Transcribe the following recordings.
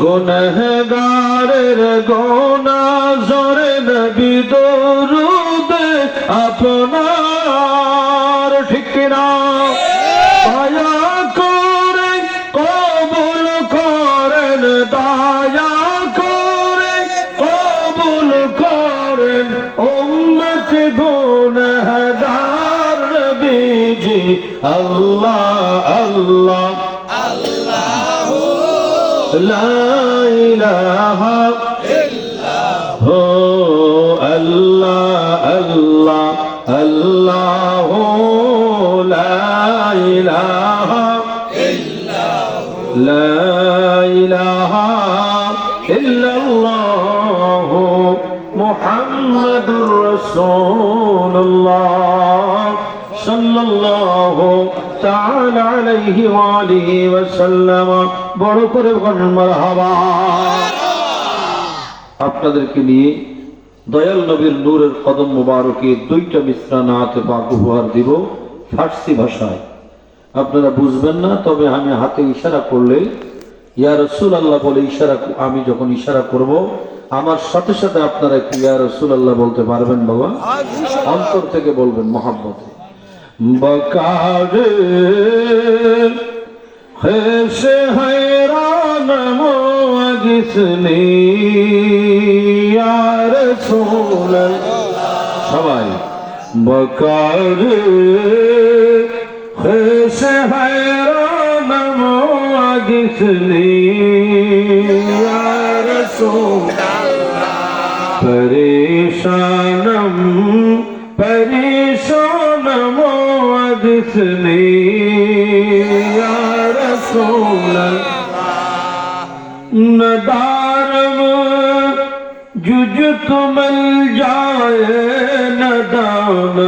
গুনহগারের গোনা জোরে নবী দরুদ আপনার ঠিক না দয়া করে কবুল করেন, দয়া করে কবুল করেন। উম্মত গুনহগার নবীজি, আল্লাহ আল্লাহ। لا إله هو. الله الله الله لا إله لا إله إلا الله. محمد رسول الله. صلى الله تعالى عليه وآله وسلم বড় করে বলেন মারহাবা আপনাদেরকে নিয়ে দয়াল নবীর নূরের কদম মোবারকে দুইটা মিশ্রা নাতে পাক উপহার দিব ফার্সি ভাষায় আপনারা বুঝবেন না তবে আমি হাতে ইশারা করলে ইয়া রসুল আল্লাহ বলে ইশারা আমি যখন ইশারা করব আমার সাথে সাথে আপনারা কি ইয়া রসুল আল্লাহ বলতে পারবেন বাবা অন্তর থেকে বলবেন মহাব্বতে بکار خیش حیران موجس نی یا رسول سوائی بکار خیش حیران موجس نی یا رسول پریشانم پریشانم جس نے یا رسول ندارم جج مل جائے ندارم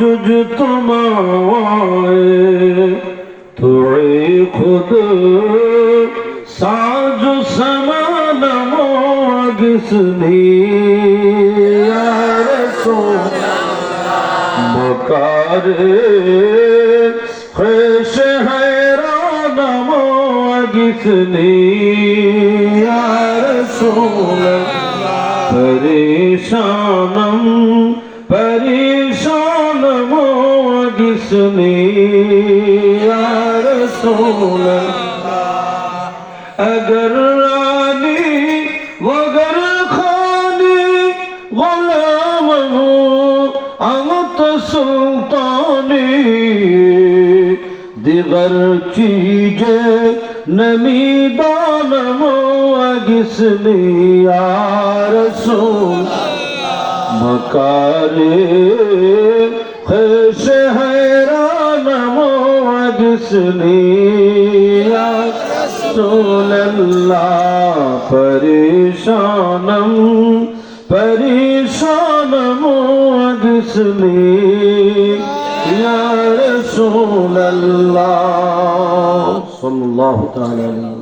جج تم آئے توڑے خود ساز سمان جس نے یا پکار خوش حیران کتنی یا رسول پریشانم پریشان کتنی یا رسول اگر رانی وگر خانی غلام ہوں سلطاني دیگر چیزیں نمی دانم اگسمی یا رسول مکاری خیش حیرانم اگسمی یا رسول اللہ پریشانم پریشان تسليم يا رسول الله صلى الله تعالى عليه